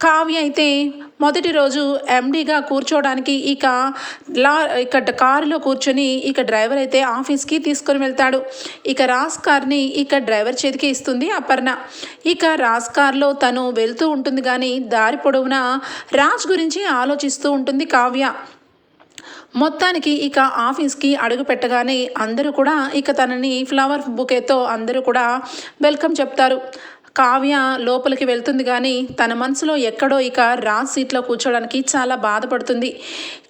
కావ్య అయితే మొదటి రోజు ఎండీగా కూర్చోవడానికి ఇక లా ఇక కారులో కూర్చొని ఇక డ్రైవర్ అయితే ఆఫీస్కి తీసుకొని వెళ్తాడు. ఇక రాజ్ కార్ని ఇక డ్రైవర్ చేతికి ఇస్తుంది అపర్ణ. ఇక రాజ్ కార్లో తను వెళ్తూ ఉంటుంది కానీ దారి పొడవునా రాజ్ గురించి ఆలోచిస్తూ ఉంటుంది కావ్య. మొత్తానికి ఇక ఆఫీస్కి అడుగు పెట్టగానే అందరూ కూడా ఇక తనని ఫ్లవర్ బుకేతో అందరూ కూడా వెల్కమ్ చెప్తారు. కావ్య లోపలికి వెళ్తుంది కానీ తన మనసులో ఎక్కడో ఇక రాజ్ సీట్లో కూర్చోడానికి చాలా బాధపడుతుంది.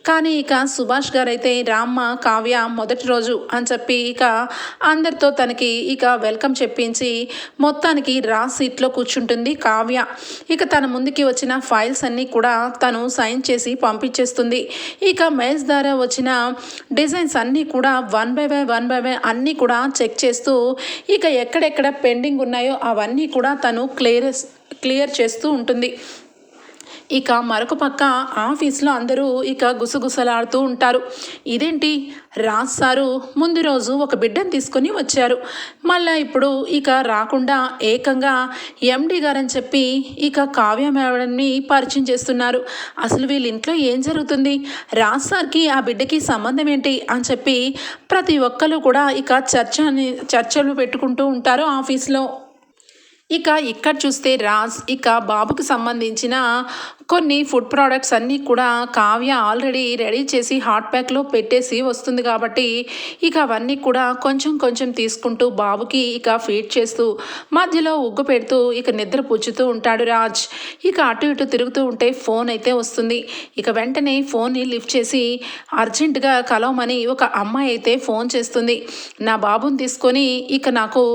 కానీ ఇక సుభాష్ గారైతే రామ్మ కావ్య మొదటి రోజు అని చెప్పి ఇక అందరితో తనకి ఇక వెల్కమ్ చెప్పించి మొత్తానికి రాజ్ సీట్లో కూర్చుంటుంది కావ్య. ఇక తన ముందుకి వచ్చిన ఫైల్స్ అన్నీ కూడా తను సైన్ చేసి పంపించేస్తుంది. ఇక మెయిల్స్ ద్వారా వచ్చిన డిజైన్స్ అన్నీ కూడా one by one one by one అన్నీ కూడా చెక్ చేస్తూ ఇక ఎక్కడెక్కడ పెండింగ్ ఉన్నాయో అవన్నీ కూడా తను క్లియర్ క్లియర్ చేస్తూ ఉంటుంది. ఇక మరొక పక్క ఆఫీస్లో అందరూ ఇక గుసగుసలాడుతూ ఉంటారు. ఇదేంటి? రాజ్ సారు ముందు రోజు ఒక బిడ్డను తీసుకొని వచ్చారు. మళ్ళీ ఇప్పుడు ఇక రాకుండా ఏకంగా ఎండి గారని చెప్పి ఇక కావ్య మేడంని పరిచయం చేస్తున్నారు. అసలు వీళ్ళ ఇంట్లో ఏం జరుగుతుంది? రాజ్ సార్కి ఆ బిడ్డకి సంబంధం ఏంటి? అని చెప్పి ప్రతి ఒక్కరు కూడా ఇక చర్చ చర్చలు పెట్టుకుంటూ ఉంటారు ఆఫీస్లో. ఇక ఇక్కడ చూస్తే రాజ్ ఇక బాబుకు సంబంధించిన కొన్ని ఫుడ్ ప్రోడక్ట్స్ అన్నీ కూడా కావ్య ఆల్రెడీ రెడీ చేసి హాట్ ప్యాక్లో పెట్టేసి వస్తుంది కాబట్టి ఇక అవన్నీ కూడా కొంచెం కొంచెం తీసుకుంటూ బాబుకి ఇక ఫీడ్ చేస్తూ మధ్యలో ఉగ్గు పెడుతూ ఇక నిద్ర పుచ్చుతూ ఉంటాడు రాజ్. ఇక అటు ఇటు తిరుగుతూ ఉంటే ఫోన్ అయితే వస్తుంది. ఇక వెంటనే ఫోన్ని లిఫ్ట్ చేసి అర్జెంటుగా కలవమని ఒక అమ్మాయి అయితే ఫోన్ చేస్తుంది. నా బాబుని తీసుకొని ఇక నాకు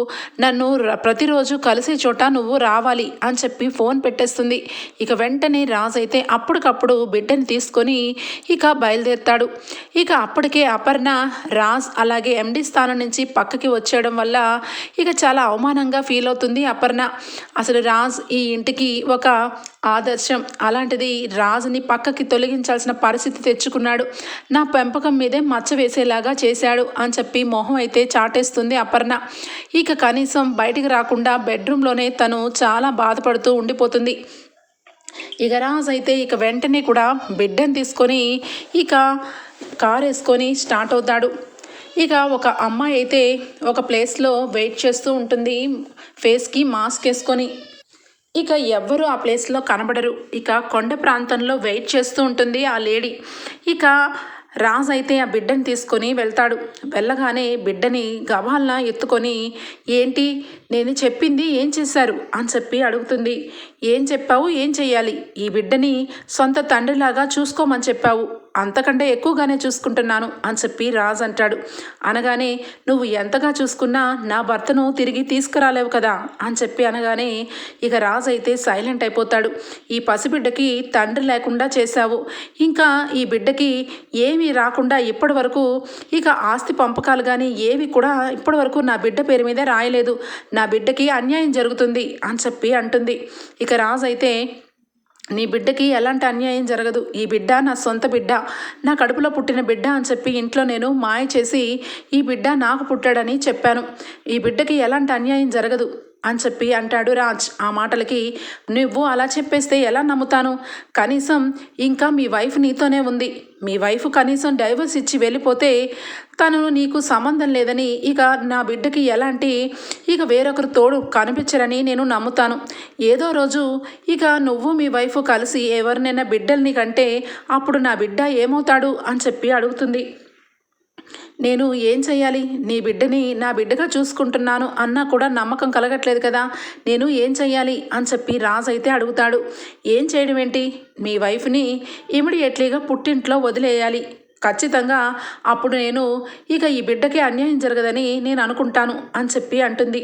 నన్ను ప్రతిరోజు కలిసే చోట నువ్వు రావాలి అని చెప్పి ఫోన్ పెట్టేస్తుంది. ఇక వెంటనే రా రాజు అయితే అప్పటికప్పుడు బిడ్డని తీసుకొని ఇక బయలుదేరుతాడు. ఇక అప్పటికే అపర్ణ రాజ్ అలాగే ఎండి స్థానం నుంచి పక్కకి వచ్చేయడం వల్ల ఇక చాలా అవమానంగా ఫీల్ అవుతుంది అపర్ణ. అసలు రాజ్ ఈ ఇంటికి ఒక ఆదర్శం. అలాంటిది రాజుని పక్కకి తొలగించాల్సిన పరిస్థితి తెచ్చుకున్నాడు. నా పెంపకం మీదే మచ్చ వేసేలాగా చేశాడు అని చెప్పి మొహం అయితే చాటేస్తుంది అపర్ణ. ఇక కనీసం బయటికి రాకుండా బెడ్రూమ్లోనే తను చాలా బాధపడుతూ ఉండిపోతుంది. ఇక రాజు అయితే ఇక వెంటనే కూడా బిడ్డను తీసుకొని ఇక కారు వేసుకొని స్టార్ట్ అవుతాడు. ఇక ఒక అమ్మాయి అయితే ఒక ప్లేస్లో వెయిట్ చేస్తూ ఉంటుంది ఫేస్కి మాస్క్ వేసుకొని. ఇక ఎవ్వరూ ఆ ప్లేస్లో కనబడరు. ఇక కొండ ప్రాంతంలో వెయిట్ చేస్తూ ఉంటుంది ఆ లేడీ. ఇక రాజ్ అయితే ఆ బిడ్డని తీసుకొని వెళ్తాడు. వెళ్ళగానే బిడ్డని గవాల్న ఎత్తుకొని ఏంటి నేను చెప్పింది ఏం చేశారు? అని చెప్పి అడుగుతుంది. ఏం చెప్పావు? ఏం చెయ్యాలి? ఈ బిడ్డని సొంత తండ్రిలాగా చూసుకోమని చెప్పావు. అంతకంటే ఎక్కువగానే చూసుకుంటున్నాను అని చెప్పి రాజ్ అంటాడు. అనగానే నువ్వు ఎంతగా చూసుకున్నా నా భర్తను తిరిగి తీసుకురాలేవు కదా? అని చెప్పి అనగానే ఇక రాజ్ అయితే సైలెంట్ అయిపోతాడు. ఈ పసిబిడ్డకి తండ్రి లేకుండా చేశావు. ఇంకా ఈ బిడ్డకి ఏమీ రాకుండా ఇప్పటి వరకు ఇక ఆస్తి పంపకాలు కానీ ఏవి కూడా ఇప్పటి వరకు నా బిడ్డ పేరు మీద రాయలేదు. నా నా బిడ్డకి అన్యాయం జరుగుతుంది అని చెప్పి అంటుంది. ఇక రాజు అయితే నీ బిడ్డకి ఎలాంటి అన్యాయం జరగదు. ఈ బిడ్డ నా సొంత బిడ్డ నా కడుపులో పుట్టిన బిడ్డ అని చెప్పి ఇంట్లో నేను మాయ చేసి ఈ బిడ్డ నాకు పుట్టాడని చెప్పాను. ఈ బిడ్డకి ఎలాంటి అన్యాయం జరగదు. అని చెప్పి అంటాడు రాజ్. ఆ మాటలకి నువ్వు అలా చెప్పేస్తే ఎలా నమ్ముతాను? కనీసం ఇంకా మీ వైఫ్ నీతోనే ఉంది. మీ వైఫ్ కనీసం డైవర్స్ ఇచ్చి వెళ్ళిపోతే తను నీకు సంబంధం లేదని ఇక నా బిడ్డకి ఎలాంటి ఇక వేరొకరు తోడు కనిపించరని నేను నమ్ముతాను. ఏదో రోజు ఇక నువ్వు మీ వైఫ్ కలిసి ఎవరినైనా బిడ్డల్ని కంటే అప్పుడు నా బిడ్డ ఏమవుతాడు? అని చెప్పి అడుగుతుంది. నేను ఏం చేయాలి నీ బిడ్డని నా బిడ్డగా చూసుకుంటున్నాను అన్నా కూడా నమ్మకం కలగట్లేదు కదా. నేను ఏం చెయ్యాలి? అని చెప్పి రాజు అయితే అడుగుతాడు. ఏం చేయడం ఏంటి? మీ వైఫ్ని ఇమిడియట్లీగా పుట్టింట్లో వదిలేయాలి. ఖచ్చితంగా అప్పుడు నేను ఇక ఈ బిడ్డకి అన్యాయం జరగదని నేను అనుకుంటాను అని చెప్పి అంటుంది.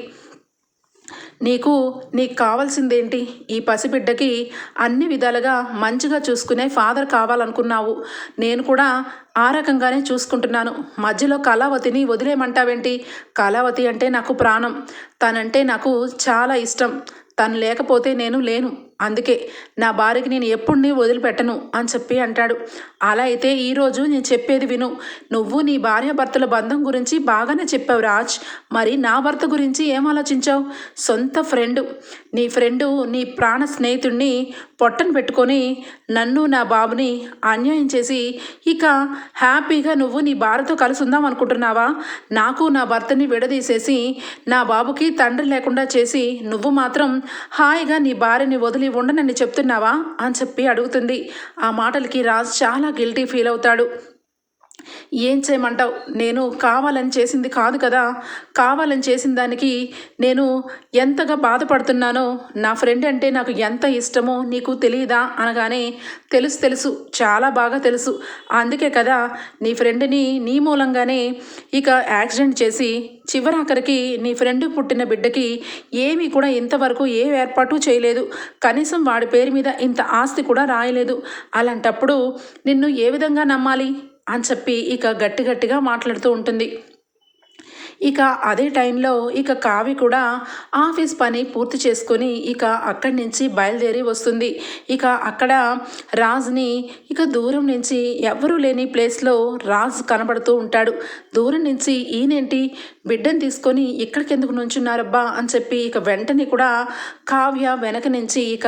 నీకు నీకు కావాల్సిందేంటి? ఈ పసిబిడ్డకి అన్ని విధాలుగా మంచిగా చూసుకునే ఫాదర్ కావాలనుకున్నావు. నేను కూడా ఆ రకంగానే చూసుకుంటున్నాను. మధ్యలో కళావతిని వదిలేయమంటావేంటి? కళావతి అంటే నాకు ప్రాణం. తనంటే నాకు చాలా ఇష్టం. తను లేకపోతే నేను లేను. అందుకే నా భార్యకి నేను ఎప్పుడు వదిలిపెట్టను అని చెప్పి అంటాడు. అలా అయితే ఈరోజు నేను చెప్పేది విను. నువ్వు నీ భార్య భర్తల బంధం గురించి బాగానే చెప్పావు రాజ్. మరి నా భర్త గురించి ఏం ఆలోచించావు? సొంత ఫ్రెండ్. నీ ఫ్రెండు నీ ప్రాణ స్నేహితుడిని పొట్టను పెట్టుకొని నన్ను నా బాబుని అన్యాయం చేసి ఇక హ్యాపీగా నువ్వు నీ భార్యతో కలిసి ఉందాం అనుకుంటున్నావా? నాకు నా భర్తని విడదీసేసి నా బాబుకి తండ్రి లేకుండా చేసి నువ్వు మాత్రం హాయిగా నీ భార్యని వదిలి ఉండనని చెప్తున్నావా? అని చెప్పి అడుగుతుంది. ఆ మాటలకి రాజ్ చాలా గిల్టీ ఫీల్ అవుతాడు. ఏం చేయమంటావు? నేను కావాలని చేసింది కాదు కదా. కావాలని చేసిన దానికి నేను ఎంతగా బాధపడుతున్నానో నా ఫ్రెండ్ అంటే నాకు ఎంత ఇష్టమో నీకు తెలియదా అనగానే తెలుసు తెలుసు చాలా బాగా తెలుసు. అందుకే కదా నీ ఫ్రెండ్ని నీ మూలంగానే ఇక యాక్సిడెంట్ చేసి చివరాఖరికి నీ ఫ్రెండ్ పుట్టిన బిడ్డకి ఏమీ కూడా ఇంతవరకు ఏ ఏర్పాటు చేయలేదు. కనీసం వాడి పేరు మీద ఇంత ఆస్తి కూడా రాయలేదు. అలాంటప్పుడు నిన్ను ఏ విధంగా నమ్మాలి? అని చెప్పి ఇక గట్టి గట్టిగా మాట్లాడుతూ ఉంటుంది. ఇక అదే టైంలో ఇక కావి కూడా ఆఫీస్ పని పూర్తి చేసుకొని ఇక అక్కడి నుంచి బయలుదేరి వస్తుంది. ఇక అక్కడ రాజ్ని ఇక దూరం నుంచి ఎవ్వరూ లేని ప్లేస్లో రాజ్ కనబడుతూ ఉంటాడు. దూరం నుంచి ఈయనేంటి? బిడ్డను తీసుకొని ఇక్కడికెందుకు నుంచున్నారబ్బా అని చెప్పి ఇక వెంటనే కూడా కావ్య వెనక నుంచి ఇక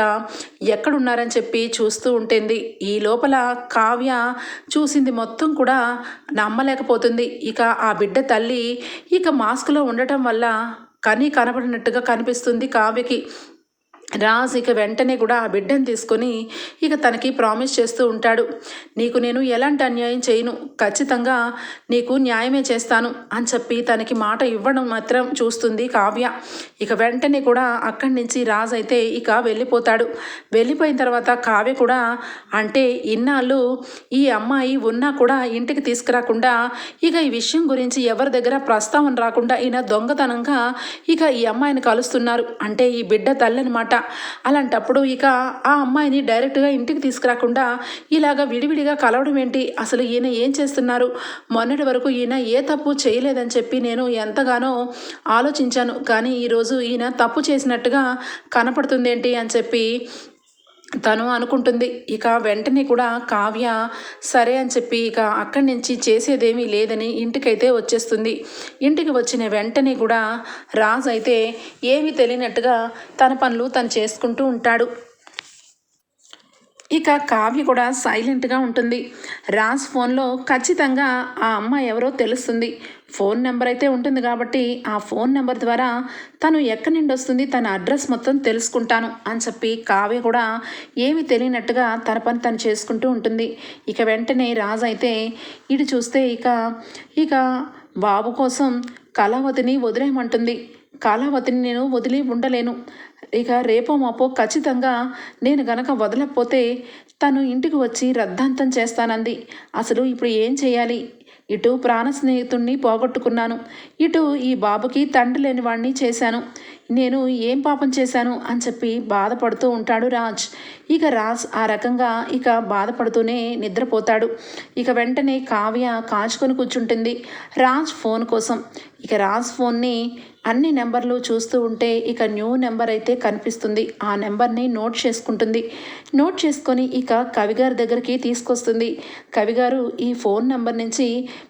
ఎక్కడున్నారని చెప్పి చూస్తూ ఉంటుంది. ఈ లోపల కావ్య చూసింది మొత్తం కూడా నమ్మలేకపోతుంది. ఇక ఆ బిడ్డ తల్లి ఇక మాస్క్లో ఉండటం వల్ల కనీ కనబడినట్టుగా కనిపిస్తుంది కావ్యకి. రాజ్ ఇక వెంటనే కూడా ఆ బిడ్డను తీసుకొని ఇక తనకి ప్రామిస్ చేస్తూ ఉంటాడు. నీకు నేను ఎలాంటి అన్యాయం చేయను. ఖచ్చితంగా నీకు న్యాయమే చేస్తాను అని చెప్పి తనకి మాట ఇవ్వడం మాత్రం చూస్తుంది కావ్య. ఇక వెంటనే కూడా అక్కడి నుంచి రాజ్ అయితే ఇక వెళ్ళిపోతాడు. వెళ్ళిపోయిన తర్వాత కావ్య కూడా అంటే ఇన్నాళ్ళు ఈ అమ్మాయి ఉన్నా కూడా ఇంటికి తీసుకురాకుండా ఇక ఈ విషయం గురించి ఎవరి దగ్గర ప్రస్తావన రాకుండా ఈయన దొంగతనంగా ఇక ఈ అమ్మాయిని కలుస్తున్నారు. అంటే ఈ బిడ్డ తల్లి అనమాట అలాంటప్పుడు ఇక ఆ అమ్మాయిని డైరెక్ట్గా ఇంటికి తీసుకురాకుండా ఇలాగ విడివిడిగా కలవడం ఏంటి? అసలు ఈయన ఏం చేస్తున్నారు? మొన్నటి వరకు ఈయన ఏ తప్పు చేయలేదని చెప్పి నేను ఎంతగానో ఆలోచించాను. కానీ ఈరోజు ఈయన తప్పు చేసినట్టుగా కనపడుతుందేంటి అని చెప్పి తను అనుకుంటుంది ఇక వెంటనే కూడా కావ్య సరే అని చెప్పి ఇక అక్కడి నుంచి చేసేదేమీ లేదని ఇంటికైతే వచ్చేస్తుంది. ఇంటికి వచ్చిన వెంటనే కూడా రాజు అయితే ఏమీ తెలియనట్టుగా తన పనులు తను చేసుకుంటూ ఉంటాడు. ఇక కావ్య కూడా సైలెంట్గా ఉంటుంది. రాజ్ ఫోన్లో ఖచ్చితంగా ఆ అమ్మాయి ఎవరో తెలుస్తుంది. ఫోన్ నెంబర్ అయితే ఉంటుంది కాబట్టి ఆ ఫోన్ నెంబర్ ద్వారా తను ఎక్కడి నుండి వస్తుంది తన అడ్రస్ మొత్తం తెలుసుకుంటాను అని చెప్పి కావ్య కూడా ఏమి తెలియనట్టుగా తన పని తను చేసుకుంటూ ఉంటుంది. ఇక వెంటనే రాజు అయితే ఇటు చూస్తే ఇక ఇక బాబు కోసం కళావతిని వదిలేయమంటుంది. కాలావతిని నేను వదిలి ఉండలేను. ఇక రేపో మాపో ఖచ్చితంగా నేను గనక వదలకపోతే తను ఇంటికి వచ్చి రద్దాంతం చేస్తానంది. అసలు ఇప్పుడు ఏం చేయాలి? ఇటు ప్రాణ స్నేహితుణ్ణి పోగొట్టుకున్నాను. ఇటు ఈ బాబుకి తండ్రి లేని వాణ్ణి చేశాను. నేను ఏం పాపం చేశాను అని చెప్పి బాధపడుతూ ఉంటాడు రాజ్. ఇక రాజ్ ఆ రకంగా ఇక బాధపడుతూనే నిద్రపోతాడు. ఇక వెంటనే కావ్య కాచుకొని కూర్చుంటుంది. రాజ్ ఫోన్ కోసం. ఇక రాజ్ ఫోన్ని అన్ని నెంబర్లు చూస్తూ ఉంటే ఇక న్యూ నెంబర్ అయితే కనిపిస్తుంది. ఆ నెంబర్ని నోట్ చేసుకుంటుంది. నోట్ చేసుకొని ఇక కవిగారి దగ్గరికి తీసుకొస్తుంది. కవిగారు ఈ ఫోన్ నెంబర్ నుంచి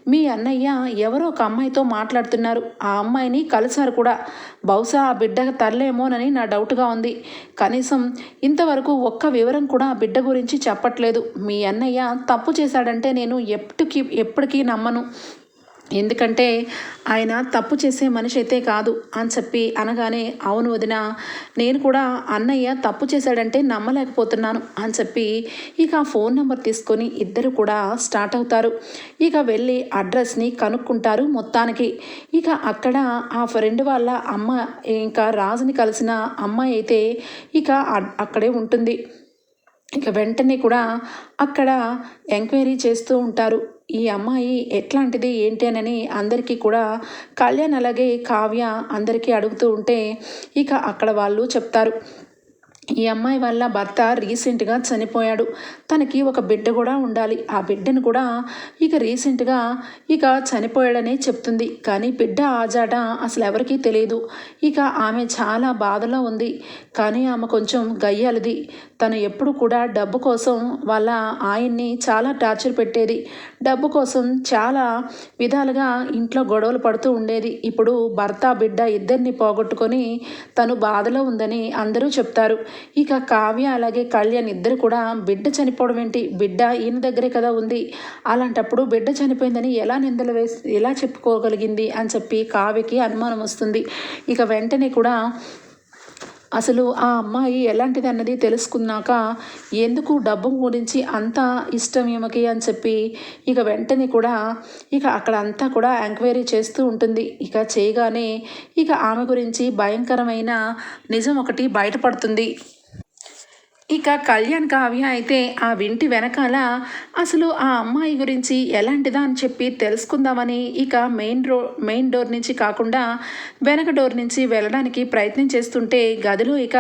మీ అన్నయ్య ఎవరో ఒక అమ్మాయితో మాట్లాడుతున్నారు. ఆ అమ్మాయిని కలిసారు కూడా. బహుశా ఆ బిడ్డ తల్లేమోనని నా డౌట్గా ఉంది. కనీసం ఇంతవరకు ఒక్క వివరం కూడా ఆ బిడ్డ గురించి చెప్పట్లేదు. మీ అన్నయ్య తప్పు చేశాడంటే నేను ఎప్పటికీ ఎప్పటికీ నమ్మను. ఎందుకంటే ఆయన తప్పు చేసే మనిషి అయితే కాదు అని చెప్పి అనగానే అవును వదిన నేను కూడా అన్నయ్య తప్పు చేశాడంటే నమ్మలేకపోతున్నాను అని చెప్పి ఇక ఫోన్ నెంబర్ తీసుకొని ఇద్దరు కూడా స్టార్ట్ అవుతారు. ఇక వెళ్ళి అడ్రస్ని కనుక్కుంటారు మొత్తానికి. ఇక అక్కడ ఆ ఫ్రెండ్ వాళ్ళ అమ్మ ఇంకా రాజుని కలిసిన అమ్మాయి అయితే ఇక అక్కడే ఉంటుంది. ఇక వెంటనే కూడా అక్కడ ఎంక్వైరీ చేస్తూ ఉంటారు. ఈ అమ్మాయి ఎట్లాంటిది ఏంటి అని అందరికీ కూడా కళ్యాణ్ అలాగే కావ్య అందరికీ అడుగుతూ ఉంటే ఇక అక్కడ వాళ్ళు చెప్తారు. ఈ అమ్మాయి వల్ల భర్త రీసెంట్గా చనిపోయాడు. తనకి ఒక బిడ్డ కూడా ఉండాలి. ఆ బిడ్డను కూడా ఇక రీసెంట్గా ఇక చనిపోయాడనే చెప్తుంది. కానీ బిడ్డ ఆజాట అసలు ఎవరికీ తెలియదు. ఇక ఆమె చాలా బాధలో ఉంది. కానీ ఆమె కొంచెం గయ్యాలిది తను ఎప్పుడు కూడా డబ్బు కోసం వాళ్ళ ఆయన్ని చాలా టార్చర్ పెట్టేది. డబ్బు కోసం చాలా విధాలుగా ఇంట్లో గొడవలు పడుతూ ఉండేది. ఇప్పుడు భర్త బిడ్డ ఇద్దరిని పోగొట్టుకొని తను బాధలో ఉందని అందరూ చెప్తారు. ఇక కావ్య అలాగే కళ్యాణ్ ఇద్దరు కూడా బిడ్డ చనిపోవడం ఏంటి? బిడ్డ ఈయన దగ్గరే కదా ఉంది. అలాంటప్పుడు బిడ్డ చనిపోయిందని ఎలా నిందలు వేసి ఎలా చెప్పుకోగలిగింది? అని చెప్పి కావ్యకి అనుమానం వస్తుంది. ఇక వెంటనే కూడా అసలు ఆ అమ్మాయి ఎలాంటిది అన్నది తెలుసుకున్నాక ఎందుకు డబ్బు గురించి అంత ఇష్టం ఈమెకి అని చెప్పి ఇక వెంటనే కూడా ఇక అక్కడ అంతా కూడా ఎంక్వైరీ చేస్తూ ఉంటుంది. ఇక చేయగానే ఇక ఆమె గురించి భయంకరమైన నిజం ఒకటి బయటపడుతుంది. ఇక కళ్యాణ్ కావ్య అయితే ఆ వింటి వెనకాల అసలు ఆ అమ్మాయి గురించి ఎలాంటిదా అని చెప్పి తెలుసుకుందామని ఇక మెయిన్ రో మెయిన్ డోర్ నుంచి కాకుండా వెనక డోర్ నుంచి వెళ్ళడానికి ప్రయత్నం చేస్తుంటే గదిలో ఇక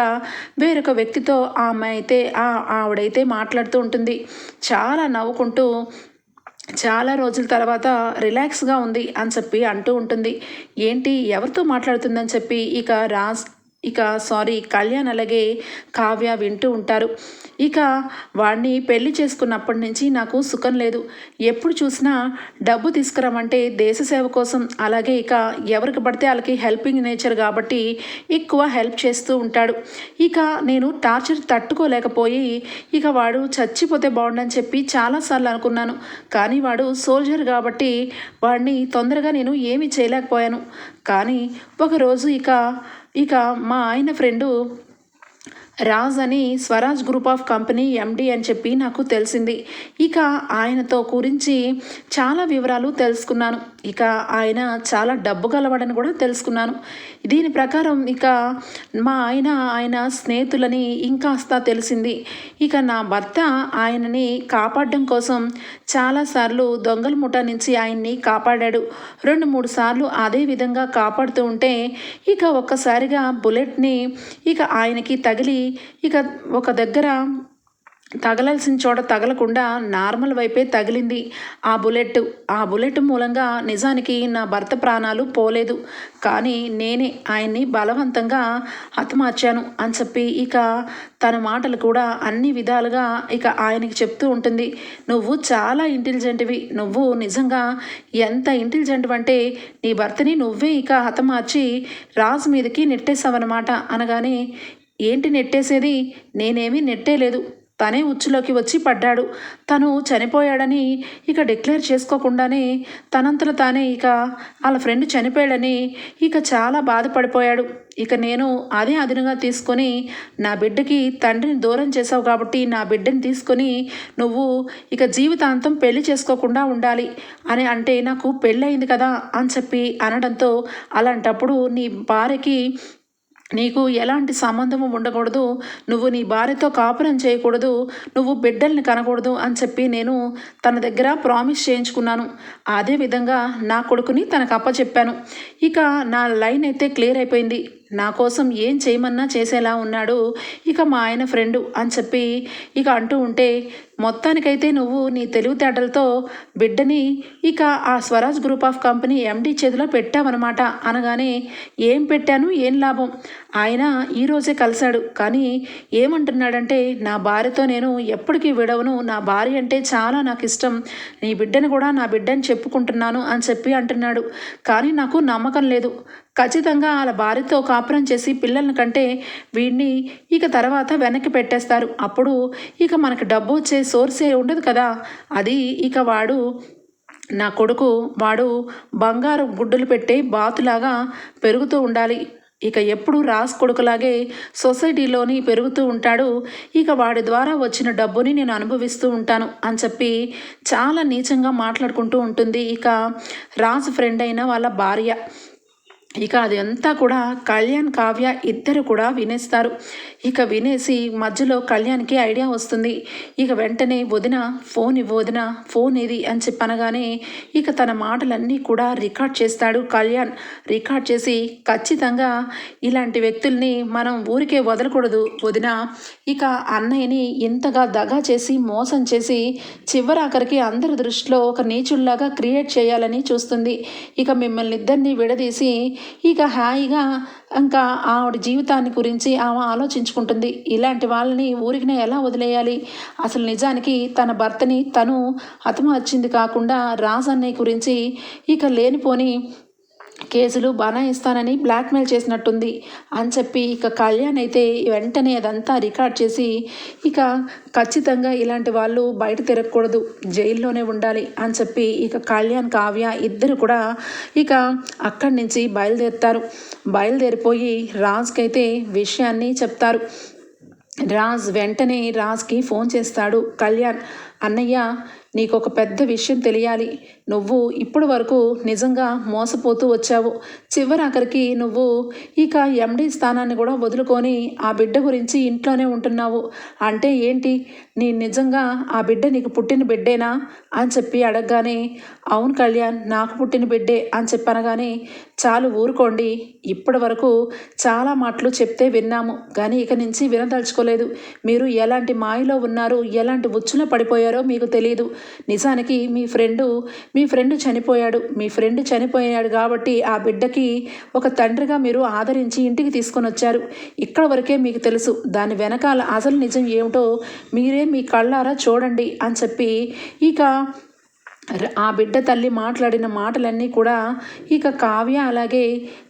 వేరొక వ్యక్తితో ఆ అమ్మాయి అయితే ఆ ఆవిడైతే మాట్లాడుతూ ఉంటుంది. చాలా నవ్వుకుంటూ చాలా రోజుల తర్వాత రిలాక్స్గా ఉంది అని చెప్పి అంటూ ఉంటుంది. ఏంటి? ఎవరితో మాట్లాడుతుందని చెప్పి ఇక రాజ్ ఇక సారీ కళ్యాణ్ అలాగే కావ్య వింటూ ఉంటారు. ఇక వాడిని పెళ్ళి చేసుకున్నప్పటి నుంచి నాకు సుఖం లేదు. ఎప్పుడు చూసినా డబ్బు తీసుకురామంటే దేశ సేవ కోసం అలాగే ఇక ఎవరికి పడితే వాళ్ళకి హెల్పింగ్ నేచర్ కాబట్టి ఎక్కువ హెల్ప్ చేస్తూ ఉంటాడు. ఇక నేను టార్చర్ తట్టుకోలేకపోయి ఇక వాడు చచ్చిపోతే బాగుండని చెప్పి చాలాసార్లు అనుకున్నాను. కానీ వాడు సోల్జర్ కాబట్టి వాడిని తొందరగా నేను ఏమీ చేయలేకపోయాను. కానీ ఒకరోజు ఇక ఇక మా ఆయన ఫ్రెండు రాజ్ అని Swaraj group of company MD అని చెప్పి నాకు తెలిసింది. ఇక ఆయనతో గురించి చాలా వివరాలు తెలుసుకున్నాను. ఇక ఆయన చాలా డబ్బు గలవాడని కూడా తెలుసుకున్నాను. దీని ప్రకారం ఇక మా ఆయన ఆయన స్నేహితులని ఇంకాస్త తెలిసింది. ఇక నా భర్త ఆయనని కాపాడడం కోసం చాలాసార్లు దొంగల ముఠ నుంచి ఆయన్ని కాపాడాడు. రెండు మూడు సార్లు అదే విధంగా కాపాడుతూ ఉంటే ఇక ఒక్కసారిగా బుల్లెట్ని ఇక ఆయనకి తగిలి ఇక ఒక దగ్గర తగలాల్సిన చోట తగలకుండా నార్మల్ వైపే తగిలింది. ఆ బుల్లెట్ ఆ బుల్లెట్ మూలంగా నిజానికి నా భర్త ప్రాణాలు పోలేదు. కానీ నేనే ఆయన్ని బలవంతంగా హతమార్చాను అని చెప్పి ఇక తన మాటలు కూడా అన్ని విధాలుగా ఇక ఆయనకి చెప్తూ ఉంటుంది. నువ్వు చాలా ఇంటెలిజెంట్వి. నువ్వు నిజంగా ఎంత ఇంటెలిజెంట్ అంటే నీ భర్తని నువ్వే ఇక హతమార్చి రాజు మీదకి నెట్టేశావన్నమాట అనగానే ఏంటి నెట్టేసేది? నేనేమీ నెట్టేలేదు. తనే ఉచ్చులోకి వచ్చి పడ్డాడు. తను చనిపోయాడని ఇక డిక్లేర్ చేసుకోకుండానే తనంతలో తానే ఇక వాళ్ళ ఫ్రెండ్ చనిపోయాడని ఇక చాలా బాధపడిపోయాడు. ఇక నేను అదే అదునుగా తీసుకొని నా బిడ్డకి తండ్రిని దూరం చేసావు కాబట్టి నా బిడ్డని తీసుకొని నువ్వు ఇక జీవితాంతం పెళ్ళి చేసుకోకుండా ఉండాలి అని అంటే నాకు పెళ్ళయింది కదా అని చెప్పి అనడంతో అలాంటప్పుడు నీ భార్యకి నీకు ఎలాంటి సంబంధము ఉండకూడదు. నువ్వు నీ భార్యతో కాపురం చేయకూడదు. నువ్వు బిడ్డల్ని కనకూడదు అని చెప్పి నేను తన దగ్గర ప్రామిస్ చేయించుకున్నాను. అదే విధంగా నా కొడుకుని తనకు అప్పచెప్పాను. ఇక నా లైన్ అయితే క్లియర్ అయిపోయింది. నా కోసం ఏం చేయమన్నా చేసేలా ఉన్నాడు. ఇక మా ఆయన ఫ్రెండు అని చెప్పి ఇక అంటూ ఉంటే మొత్తానికైతే నువ్వు నీ తెలివితేటలతో బిడ్డని ఇక ఆ Swaraj group of company MD చేతిలో పెట్టావన్నమాట అనగానే ఏం పెట్టాను? ఏం లాభం? ఆయన ఈరోజే కలిశాడు. కానీ ఏమంటున్నాడంటే నా భార్యతో నేను ఎప్పటికీ విడవను. నా భార్య అంటే చాలా నాకు ఇష్టం. నీ బిడ్డను కూడా నా బిడ్డని చెప్పుకుంటున్నాను అని చెప్పి అంటున్నాడు. కానీ నాకు నమ్మకం లేదు. ఖచ్చితంగా వాళ్ళ భార్యతో కాపురం చేసి పిల్లల కంటే వీడిని ఇక తర్వాత వెనక్కి పెట్టేస్తారు. అప్పుడు ఇక మనకి డబ్బు వచ్చే సోర్సే ఉండదు కదా. అది ఇక వాడు నా కొడుకు వాడు బంగారు గుడ్డలు పెట్టే బాతులాగా పెరుగుతూ ఉండాలి. ఇక ఎప్పుడు రాస్ కొడుకులాగే సొసైటీలోని పెరుగుతూ ఉంటాడు. ఇక వాడి ద్వారా వచ్చిన డబ్బుని నేను అనుభవిస్తూ ఉంటాను అని చెప్పి చాలా నీచంగా మాట్లాడుకుంటూ ఉంటుంది. ఇక రాజ్ ఫ్రెండ్ అయిన వాళ్ళ భార్య. ఇక అది అంతా కూడా కళ్యాణ్ కావ్య ఇద్దరు కూడా వినేస్తారు. ఇక వినేసి మధ్యలో కళ్యాణ్కి ఐడియా వస్తుంది. ఇక వెంటనే వదిన ఫోన్ ఇవ్వు వదిన ఫోన్ ఇది అని చెప్పనగానే ఇక తన మాటలన్నీ కూడా రికార్డ్ చేస్తాడు కళ్యాణ్. రికార్డ్ చేసి ఖచ్చితంగా ఇలాంటి వ్యక్తుల్ని మనం ఊరికే వదలకూడదు వదిన. ఇక అన్నయ్యని ఇంతగా దగా చేసి మోసం చేసి చివరాఖరికి అందరి దృష్టిలో ఒక నీచుల్లాగా క్రియేట్ చేయాలని చూస్తుంది. ఇక మిమ్మల్ని ఇద్దరిని విడదీసి ఇక హాయిగా ఇంకా ఆవిడ జీవితాన్ని గురించి ఆమె ఆలోచించుకుంటుంది. ఇలాంటి వాళ్ళని ఊరికినే ఎలా వదిలేయాలి? అసలు నిజానికి తన భర్తని తను హతమార్చింది కాకుండా రాజన్నయ్య గురించి ఇక లేనిపోని కేసులు బనాయిస్తానని బ్లాక్మెయిల్ చేసినట్టుంది అని చెప్పి ఇక కళ్యాణ్ అయితే వెంటనే అదంతా రికార్డ్ చేసి ఇక ఖచ్చితంగా ఇలాంటి వాళ్ళు బయట తిరగకూడదు జైల్లోనే ఉండాలి అని చెప్పి ఇక కళ్యాణ్ కావ్య ఇద్దరు కూడా ఇక అక్కడి నుంచి బయలుదేరుతారు. బయలుదేరిపోయి రాజ్కైతే విషయాన్ని చెప్తారు. రాజ్ వెంటనే రాజ్కి ఫోన్ చేస్తాడు కళ్యాణ్ అన్నయ్య నీకు ఒక పెద్ద విషయం తెలియాలి. నువ్వు ఇప్పటి వరకు నిజంగా మోసపోతూ వచ్చావు. చివరాఖరికి నువ్వు ఇక ఎండి స్థానాన్ని కూడా వదులుకొని ఆ బిడ్డ గురించి ఇంట్లోనే ఉంటున్నావు. అంటే ఏంటి? నీ నిజంగా ఆ బిడ్డ నీకు పుట్టిన బిడ్డేనా? అని చెప్పి అడగగానే అవును కళ్యాణ్ నాకు పుట్టిన బిడ్డే అని చెప్పనగానే చాలు ఊరుకోండి. ఇప్పటి వరకు చాలా మాటలు చెప్తే విన్నాము. కానీ ఇక నుంచి వినదలుచుకోలేదు. మీరు ఎలాంటి మాయలో ఉన్నారు? ఎలాంటి ఉచ్చులో పడిపోయారో మీకు తెలియదు నిజానికి మీ ఫ్రెండు మీ ఫ్రెండ్ చనిపోయాడు. మీ ఫ్రెండ్ చనిపోయాడు కాబట్టి ఆ బిడ్డకి ఒక తండ్రిగా మీరు ఆదరించి ఇంటికి తీసుకొని వచ్చారు. ఇక్కడ వరకే మీకు తెలుసు. దాని వెనకాల అసలు నిజం ఏమిటో మీరే మీ కళ్ళారా చూడండి అని చెప్పి ఇక ఆ బిడ్డ తల్లి మాట్లాడిన మాటలన్నీ కూడా ఇక కావ్య అలాగే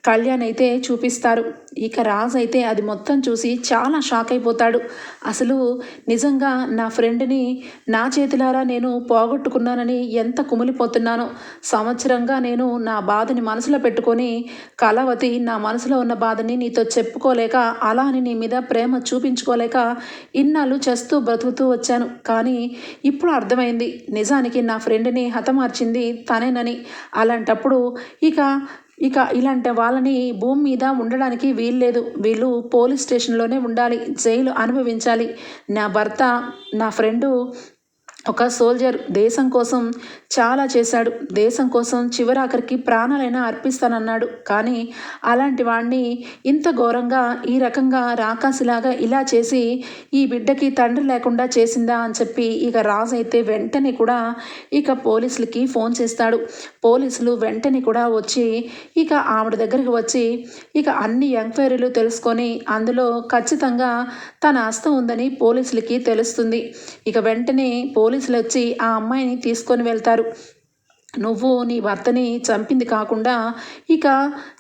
కళ్యాణ్ అయితే చూపిస్తారు. ఇక రాజ్ అయితే అది మొత్తం చూసి చాలా షాక్ అయిపోతాడు. అసలు నిజంగా నా ఫ్రెండ్ని నా చేతులారా నేను పోగొట్టుకున్నానని ఎంత కుమిలిపోతున్నానో. సంవత్సరంగా నేను నా బాధని మనసులో పెట్టుకొని కలవతి నా మనసులో ఉన్న బాధని నీతో చెప్పుకోలేక అలా అని నీ మీద ప్రేమ చూపించుకోలేక ఇన్నాళ్ళు చేస్తూ బ్రతుకుతూ వచ్చాను. కానీ ఇప్పుడు అర్థమైంది నిజానికి నా ఫ్రెండ్ని హతమార్చింది తనేనని. అలాంటప్పుడు ఇక ఇక ఇలాంటి వాళ్ళని భూమి మీద ఉండడానికి వీల్లేదు. వీళ్ళు పోలీస్ స్టేషన్లోనే ఉండాలి. జైలు అనుభవించాలి. నా భర్త నా ఫ్రెండు ఒక సోల్జర్ దేశం కోసం చాలా చేశాడు. దేశం కోసం చివరాఖరికి ప్రాణాలైనా అర్పిస్తానన్నాడు. కానీ అలాంటి వాణ్ణి ఇంత ఘోరంగా ఈ రకంగా రాకాసిలాగా ఇలా చేసి ఈ బిడ్డకి తండ్రి లేకుండా చేసిందా అని చెప్పి ఇక రాజు అయితే వెంటనే కూడా ఇక పోలీసులకి ఫోన్ చేస్తాడు. పోలీసులు వెంటనే కూడా వచ్చి ఇక ఆవిడ దగ్గరికి వచ్చి ఇక అన్ని ఎంక్వైరీలు తెలుసుకొని అందులో ఖచ్చితంగా తన హస్తం ఉందని పోలీసులకి తెలుస్తుంది. ఇక వెంటనే పోలీసులు వచ్చి ఆ అమ్మాయిని తీసుకొని వెళ్తారు. నువ్వు నీ భర్తని చంపింది కాకుండా ఇక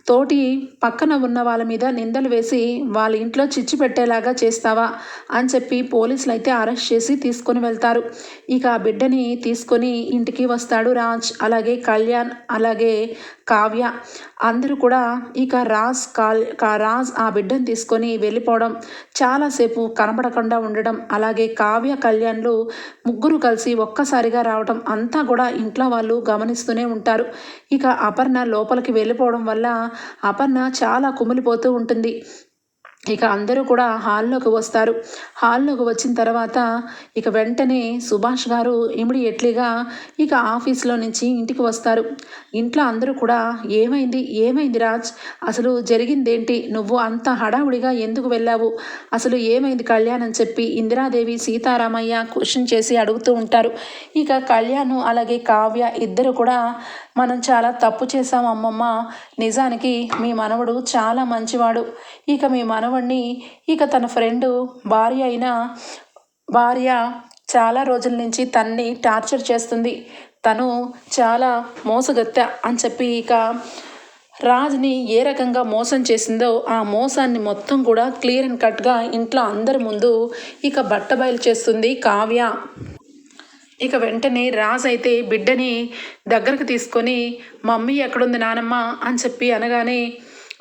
తోటి పక్కన ఉన్న వాళ్ళ మీద నిందలు వేసి వాళ్ళ ఇంట్లో చిచ్చు పెట్టేలాగా చేస్తావా అని చెప్పి పోలీసులు అయితే అరెస్ట్ చేసి తీసుకొని వెళ్తారు. ఇక ఆ బిడ్డని తీసుకొని ఇంటికి వస్తాడు రాజ్ అలాగే కళ్యాణ్ అలాగే కావ్య. అందరూ కూడా ఇక రాజ్ కాల్ కా- రాజ్ ఆ బిడ్డను తీసుకొని వెళ్ళిపోవడం చాలాసేపు కనబడకుండా ఉండడం అలాగే కావ్య కళ్యాణ్లు ముగ్గురు కలిసి ఒక్కసారిగా రావడం అంతా కూడా ఇంట్లో వాళ్ళు గమనిస్తూనే ఉంటారు. ఇక అపర్ణ లోపలికి వెళ్ళిపోవడం వల్ల అపర్ణ చాలా కుమిలిపోతూ ఉంటుంది. ఇక అందరూ కూడా హాల్లోకి వస్తారు. హాల్లోకి వచ్చిన తర్వాత ఇక వెంటనే సుభాష్ గారు ఇమిడియట్లీగా ఇక ఆఫీస్లో నుంచి ఇంటికి వస్తారు. ఇంట్లో అందరూ కూడా ఏమైంది? ఏమైంది రాజ్? అసలు జరిగిందేంటి? నువ్వు అంత హడావుడిగా ఎందుకు వెళ్ళావు? అసలు ఏమైంది కళ్యాణ్? అని చెప్పి ఇందిరాదేవి సీతారామయ్య క్వశ్చన్ చేసి అడుగుతూ ఉంటారు. ఇక కళ్యాణ్ అలాగే కావ్య ఇద్దరు కూడా మనం చాలా తప్పు చేశాం అమ్మమ్మ. నిజానికి మీ మనవడు చాలా మంచివాడు. ఇక మీ మనవడిని ఇక తన ఫ్రెండు భార్య అయిన భార్య చాలా రోజుల నుంచి తన్ని టార్చర్ చేస్తుంది. తను చాలా మోసగత్త అని చెప్పి ఇక రాజ్ని ఏ రకంగా మోసం చేసిందో ఆ మోసాన్ని మొత్తం కూడా క్లియర్ అండ్ కట్గా ఇంట్లో అందరి ముందు ఇక బట్టబయలు చేస్తుంది కావ్య. ఇక వెంటనే రాజ్ అయితే బిడ్డని దగ్గరకు తీసుకొని మమ్మీ ఎక్కడుంది నానమ్మ? అని చెప్పి అనగానే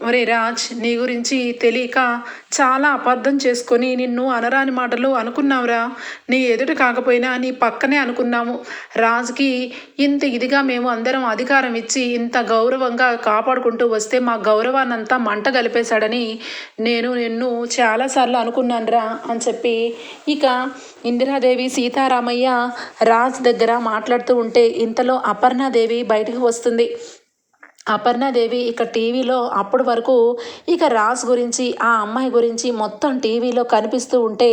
ఒరే రాజ్ నీ గురించి తెలియక చాలా అబద్ధం చేసుకొని నిన్ను అనరాని మాటలు అనుకున్నావురా. నీ ఎదుట కాకపోయినా నీ పక్కనే అనుకున్నాము. రాజ్కి ఇంత ఇదిగా మేము అందరం అధికారం ఇచ్చి ఇంత గౌరవంగా కాపాడుకుంటూ వస్తే మా గౌరవాన్నంతా మంట కలిపేశాడని నేను నిన్ను చాలాసార్లు అనుకున్నానురా అని చెప్పి ఇక ఇందిరాదేవి సీతారామయ్య రాజ్ దగ్గర మాట్లాడుతూ ఉంటే ఇంతలో అపర్ణాదేవి బయటకు వస్తుంది. అపర్ణాదేవి ఇక టీవీలో అప్పటి వరకు ఇక రాజ్ గురించి ఆ అమ్మాయి గురించి మొత్తం టీవీలో కనిపిస్తూ ఉంటే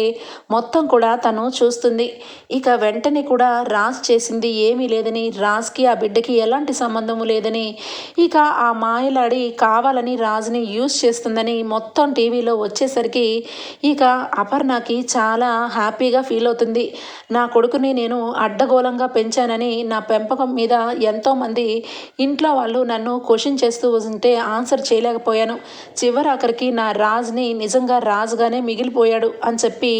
మొత్తం కూడా తను చూస్తుంది. ఇక వెంటనే కూడా రాజ్ చేసింది ఏమీ లేదని రాజ్కి ఆ బిడ్డకి ఎలాంటి సంబంధము లేదని ఇక ఆ మాయలాడి కావాలని రాజ్ని యూజ్ చేస్తుందని మొత్తం టీవీలో వచ్చేసరికి ఇక అపర్ణకి చాలా హ్యాపీగా ఫీల్ అవుతుంది. నా కొడుకుని నేను అడ్డగోలంగా పెంచానని నా పెంపకం మీద ఎంతోమంది ఇంట్లో వాళ్ళు నన్ను క్వశ్చన్ చేస్తూ ఉంటే ఆన్సర్ చేయలేకపోయాను. చివరి ఆఖరికి నా రాజ్ని నిజంగా రాజుగానే మిగిలిపోయాడు అని చెప్పి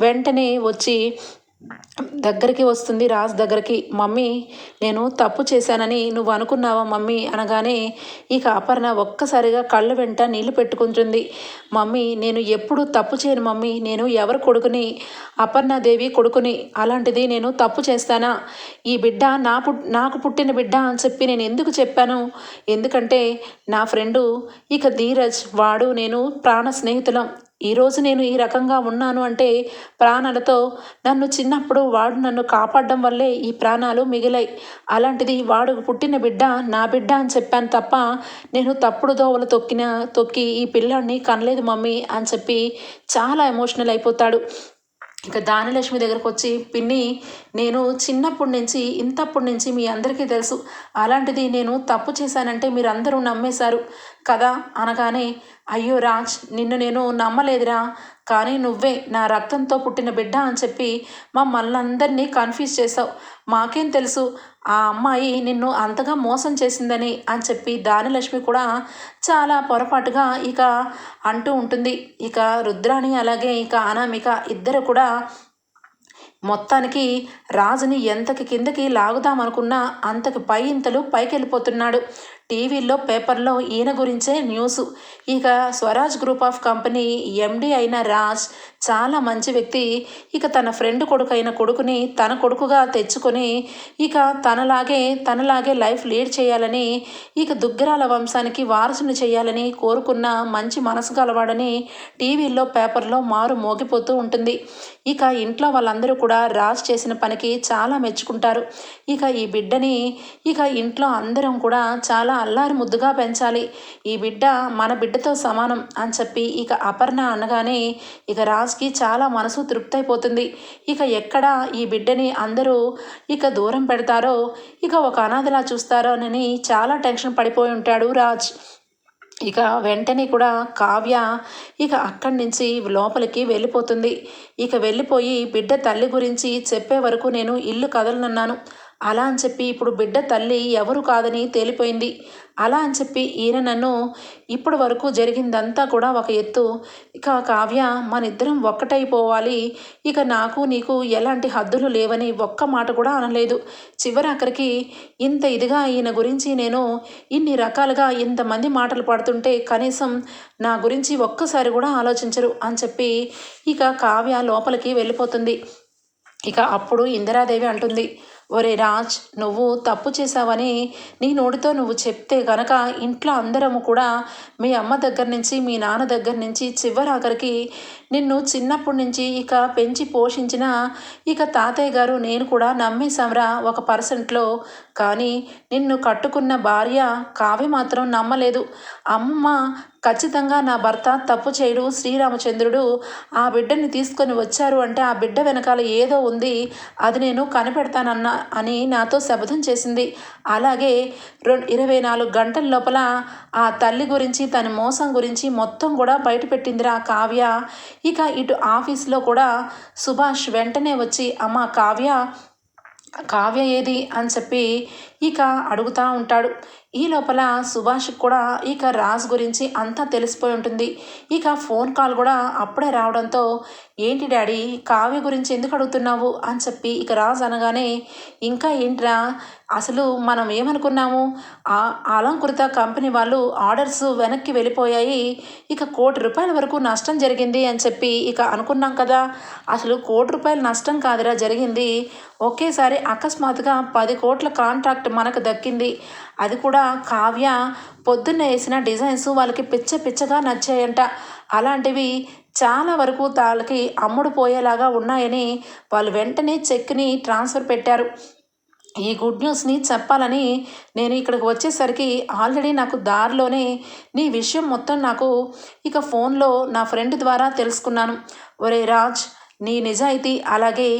వెంటనే వచ్చి దగ్గరికి వస్తుంది రాజ్ దగ్గరికి మమ్మీ నేను తప్పు చేశానని నువ్వు అనుకున్నావా మమ్మీ? అనగానే ఇక అపర్ణ ఒక్కసారిగా కళ్ళు వెంట నీళ్ళు పెట్టుకుంటుంది. మమ్మీ నేను ఎప్పుడు తప్పు చేయను మమ్మీ నేను ఎవరు కొడుకుని? అపర్ణాదేవి కొడుకుని? అలాంటిది నేను తప్పు చేస్తానా? ఈ బిడ్డ నా పుట్ నాకు పుట్టిన బిడ్డ అని చెప్పి నేను ఎందుకు చెప్పాను? ఎందుకంటే నా ఫ్రెండు ఇక ధీరజ్ వాడు నేను ప్రాణ స్నేహితులం. ఈరోజు నేను ఈ రకంగా ఉన్నాను అంటే ప్రాణాలతో నన్ను చిన్నప్పుడు వాడు నన్ను కాపాడడం వల్లే ఈ ప్రాణాలు మిగిలాయి. అలాంటిది వాడు పుట్టిన బిడ్డ నా బిడ్డ అని చెప్పాను తప్ప నేను తప్పుడు దోవలు తొక్కిన తొక్కి ఈ పిల్లాడిని కనలేదు మమ్మీ అని చెప్పి చాలా ఎమోషనల్ అయిపోతాడు. ఇక దానిలక్ష్మి దగ్గరకు వచ్చి పిన్ని నేను చిన్నప్పటి నుంచి ఇంతప్పటి నుంచి మీ అందరికీ తెలుసు. అలాంటిది నేను తప్పు చేశానంటే మీరందరూ నమ్మేశారు కదా అనగానే అయ్యో రాజ్ నిన్ను నేను నమ్మలేదురా. కానీ నువ్వే నా రక్తంతో పుట్టిన బిడ్డ అని చెప్పి మమ్మల్ని అందరినీ కన్ఫ్యూజ్ చేసావు మాకేం తెలుసు ఆ అమ్మాయి నిన్ను అంతగా మోసం చేసిందని అని చెప్పి దానిలక్ష్మి కూడా చాలా పొరపాటుగా ఇక అంటూ ఉంటుంది. ఇక రుద్రాణి అలాగే ఇక అనామిక ఇద్దరు కూడా మొత్తానికి రాజుని ఎంతకి కిందకి లాగుదామనుకున్నా అంతకి పై ఇంతలు పైకెళ్ళిపోతున్నాడు. టీవీల్లో పేపర్లో ఈయన గురించే న్యూస్. ఇక Swaraj group of company MD అయిన రాజ్ చాలా మంచి వ్యక్తి. ఇక తన ఫ్రెండ్ కొడుకు అయిన కొడుకుని తన కొడుకుగా తెచ్చుకొని ఇక తనలాగే తనలాగే లైఫ్ లీడ్ చేయాలని ఇక దుగ్గరాల వంశానికి వారసుని చేయాలని కోరుకున్న మంచి మనసు గలవాడని టీవీల్లో పేపర్లో మారు మోగిపోతూ ఉంటుంది. ఇక ఇంట్లో వాళ్ళందరూ కూడా రాజ్ చేసిన పనికి చాలా మెచ్చుకుంటారు. ఇక ఈ బిడ్డని ఇక ఇంట్లో అందరం కూడా చాలా అల్లారి ముద్దుగా పెంచాలి. ఈ బిడ్డ మన బిడ్డతో సమానం అని చెప్పి ఇక అపర్ణ అనగానే ఇక రాజ్ రాజ్కి చాలా మనసు తృప్తయిపోతుంది ఇక ఎక్కడ ఈ బిడ్డని అందరూ ఇక దూరం పెడతారో ఇక ఒక అనాథలా చూస్తారో అని చాలా టెన్షన్ పడిపోయి ఉంటాడు రాజ్. ఇక వెంటనే కూడా కావ్య ఇక అక్కడి నుంచి లోపలికి వెళ్ళిపోతుంది. ఇక వెళ్ళిపోయి బిడ్డ తల్లి గురించి చెప్పే వరకు నేను ఇల్లు కదలనన్నాను. అలా అని చెప్పి ఇప్పుడు బిడ్డ తల్లి ఎవరు కాదని తేలిపోయింది. అలా అని చెప్పి ఈయన నన్ను ఇప్పటి వరకు జరిగిందంతా కూడా ఒక ఎత్తు. ఇక కావ్య మన ఇద్దరం ఒక్కటైపోవాలి. ఇక నాకు నీకు ఎలాంటి హద్దులు లేవని ఒక్క మాట కూడా అనలేదు. చివరి ఇంత ఇదిగా ఈయన గురించి నేను ఇన్ని రకాలుగా ఇంతమంది మాటలు పడుతుంటే కనీసం నా గురించి ఒక్కసారి కూడా ఆలోచించరు అని చెప్పి ఇక కావ్య లోపలికి వెళ్ళిపోతుంది. ఇక అప్పుడు ఇందిరాదేవి అంటుంది. ఒరే రాజ్ నువ్వు తప్పు చేశావని నీ నోటితో నువ్వు చెప్తే గనక ఇంట్లో అందరము కూడా మీ అమ్మ దగ్గర నుంచి మీ నాన్న దగ్గర నుంచి చివరాఖరికి నిన్ను చిన్నప్పటి నుంచి ఇక పెంచి పోషించిన ఇక తాతయ్య గారు నేను కూడా నమ్మేశాంరా ఒక పర్సెంట్లో. కానీ నిన్ను కట్టుకున్న భార్య కావ్య మాత్రం నమ్మలేదు. అమ్మ ఖచ్చితంగా నా భర్త తప్పు చేయడు. శ్రీరామచంద్రుడు ఆ బిడ్డని తీసుకొని వచ్చారు అంటే ఆ బిడ్డ వెనకాల ఏదో ఉంది. అది నేను కనిపెడతానన్నా అని నాతో శపథం చేసింది. అలాగే రెండు ఇరవై నాలుగు గంటల లోపల ఆ తల్లి గురించి తన మోసం గురించి మొత్తం కూడా బయటపెట్టిందిరా కావ్య. ఇక ఇటు ఆఫీస్లో కూడా సుభాష్ వెంటనే వచ్చి అమ్మ కావ్య కావ్య ఏది? అని చెప్పి ఇక అడుగుతూ ఉంటాడు. ఈ లోపల సుభాష్ కూడా ఇక రాజ్ గురించి అంతా తెలిసిపోయి ఉంటుంది. ఇక ఫోన్ కాల్ కూడా అప్పుడే రావడంతో ఏంటి డాడీ కావ్య గురించి ఎందుకు అడుగుతున్నావు? అని చెప్పి ఇక రాజ్ అనగానే ఇంకా ఏంట్రా అసలు మనం ఏమనుకున్నాము? ఆ అలంకృత కంపెనీ వాళ్ళు ఆర్డర్స్ వెనక్కి వెళ్ళిపోయాయి. ఇక కోటి రూపాయల వరకు నష్టం జరిగింది అని చెప్పి ఇక అనుకున్నాం కదా. అసలు కోటి రూపాయల నష్టం కాదురా జరిగింది. ఒకేసారి అకస్మాత్తుగా పది కోట్ల కాంట్రాక్ట్ మనకు దక్కింది. అది కూడా కావ్య పొద్దున్న వేసిన డిజైన్స్ వాళ్ళకి పిచ్చ పిచ్చగా నచ్చాయంట. అలాంటివి చాలా వరకు వాళ్ళకి అమ్ముడు పోయేలాగా ఉన్నాయని వాళ్ళు వెంటనే చెక్ని ట్రాన్స్ఫర్ పెట్టారు. ఈ గుడ్ న్యూస్ని చెప్పాలని నేను ఇక్కడికి వచ్చేసరికి ఆల్రెడీ నాకు దారిలోనే నీ విషయం మొత్తం నాకు ఇక ఫోన్లో నా ఫ్రెండ్ ద్వారా తెలుసుకున్నాను. ఒరే రాజ్ నీ నిజాయితీ అలాగే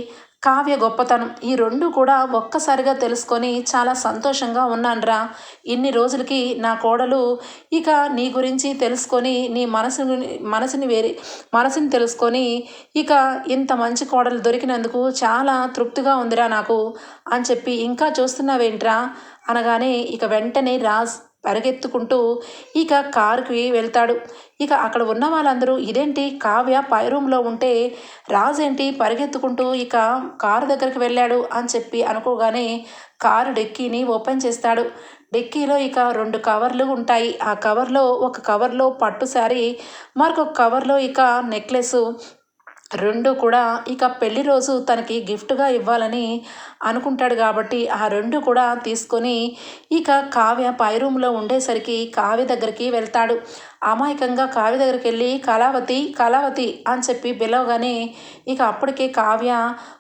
కావ్య గొప్పతనం. ఈ రెండు కూడా ఒక్కసారిగా తెలుసుకొని చాలా సంతోషంగా ఉన్నానురా. ఇన్ని రోజులకి నా కోడలు ఇక నీ గురించి తెలుసుకొని నీ మనసుని మనసుని వేరే మనసుని తెలుసుకొని ఇక ఇంత మంచి కోడలు దొరికినందుకు చాలా తృప్తిగా ఉందిరా నాకు అని చెప్పి ఇంకా చూస్తున్నావేంట్రా? అనగానే ఇక వెంటనే రాజ్ పరిగెత్తుకుంటూ ఇక కారుకి వెళ్తాడు. ఇక అక్కడ ఉన్న వాళ్ళందరూ ఇదేంటి? కావ్య పై రూమ్లో ఉంటే రాజు ఏంటి పరిగెత్తుకుంటూ ఇక కారు దగ్గరికి వెళ్ళాడు అని చెప్పి అనుకోగానే కారు డెక్కీని ఓపెన్ చేస్తాడు. డెక్కీలో ఇక రెండు కవర్లు ఉంటాయి. ఆ కవర్లో ఒక కవర్లో పట్టు శారీ మరొక కవర్లో ఇక నెక్లెస్ రెండు కూడా ఇక పెళ్ళి రోజు తనకి గిఫ్ట్గా ఇవ్వాలని అనుకుంటాడు కాబట్టి ఆ రెండు కూడా తీసుకొని ఇక కావ్య పై రూమ్లో ఉండేసరికి కావ్య దగ్గరికి వెళ్తాడు. అమాయకంగా కావ్య దగ్గరికి వెళ్ళి కళావతి కళావతి అని చెప్పి పిలవగానే ఇక అప్పటికే కావ్య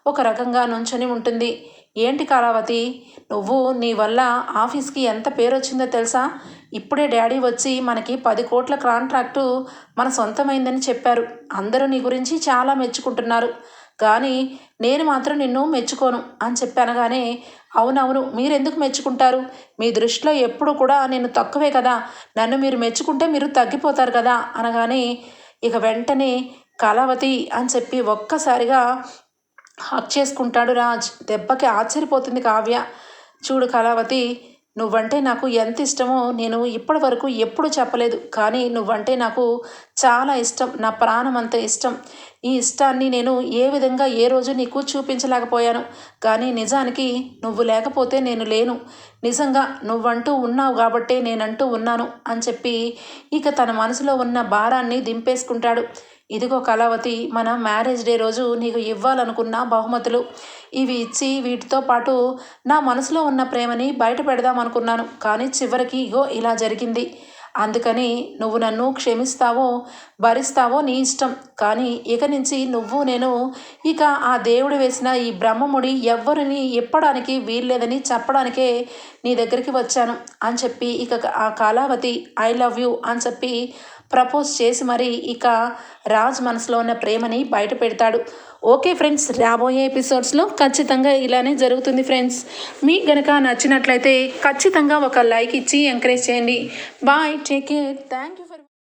ఒక రకంగా నుంచొని ఉంటుంది. ఏంటి కళావతి నువ్వు నీ వల్ల ఆఫీస్కి ఎంత పేరు వచ్చిందో తెలుసా? ఇప్పుడే డాడీ వచ్చి మనకి పది కోట్ల కాంట్రాక్టు మన సొంతమైందని చెప్పారు. అందరూ నీ గురించి చాలా మెచ్చుకుంటున్నారు. కానీ నేను మాత్రం నిన్ను మెచ్చుకోను అని చెప్పనగానే అవునవును మీరెందుకు మెచ్చుకుంటారు? మీ దృష్టిలో ఎప్పుడు కూడా నేను తక్కువే కదా. నన్ను మీరు మెచ్చుకుంటే మీరు తగ్గిపోతారు కదా అనగానే ఇక వెంటనే కళావతి అని చెప్పి ఒక్కసారిగా హక్ చేసుకుంటాడు రాజ్. దెబ్బకి ఆశ్చర్యపోతుంది కావ్య. చూడు కళావతి నువ్వంటే నాకు ఎంత ఇష్టమో నేను ఇప్పటి వరకు ఎప్పుడు చెప్పలేదు. కానీ నువ్వంటే నాకు చాలా ఇష్టం. నా ప్రాణం అంత ఇష్టం. ఈ ఇష్టాన్ని నేను ఏ విధంగా ఏ రోజు నీకు చూపించలేకపోయాను. కానీ నిజానికి నువ్వు లేకపోతే నేను లేను. నిజంగా నువ్వంటూ ఉన్నావు కాబట్టే నేనంటూ ఉన్నాను అని చెప్పి ఇక తన మనసులో ఉన్న భారాన్ని దింపేసుకుంటాడు. ఇదిగో కళావతి మన మ్యారేజ్ డే రోజు నీకు ఇవ్వాలనుకున్న బహుమతులు. ఇవి ఇచ్చి వీటితో పాటు నా మనసులో ఉన్న ప్రేమని బయట పెడదాం అనుకున్నాను కానీ చివరికి ఇగో ఇలా జరిగింది. అందుకని నువ్వు నన్ను క్షమిస్తావో భరిస్తావో నీ ఇష్టం. కానీ ఇక నుంచి నువ్వు నేను ఇక ఆ దేవుడు వేసిన ఈ బ్రహ్మముడి ఎవ్వరిని ఇప్పడానికి వీల్లేదని చెప్పడానికే నీ దగ్గరికి వచ్చాను అని చెప్పి ఇక ఆ కాలావతి ఐ లవ్ యూ అని చెప్పి ప్రపోజ్ చేసి మరి ఇక రాజ్ మనసులో ఉన్న ప్రేమని బయట పెడతాడు. ఓకే ఫ్రెండ్స్ రాబోయే ఎపిసోడ్స్లో ఖచ్చితంగా ఇలానే జరుగుతుంది ఫ్రెండ్స్. మీకు గనక నచ్చినట్లయితే ఖచ్చితంగా ఒక లైక్ ఇచ్చి ఎంకరేజ్ చేయండి. Bye take care. Thank you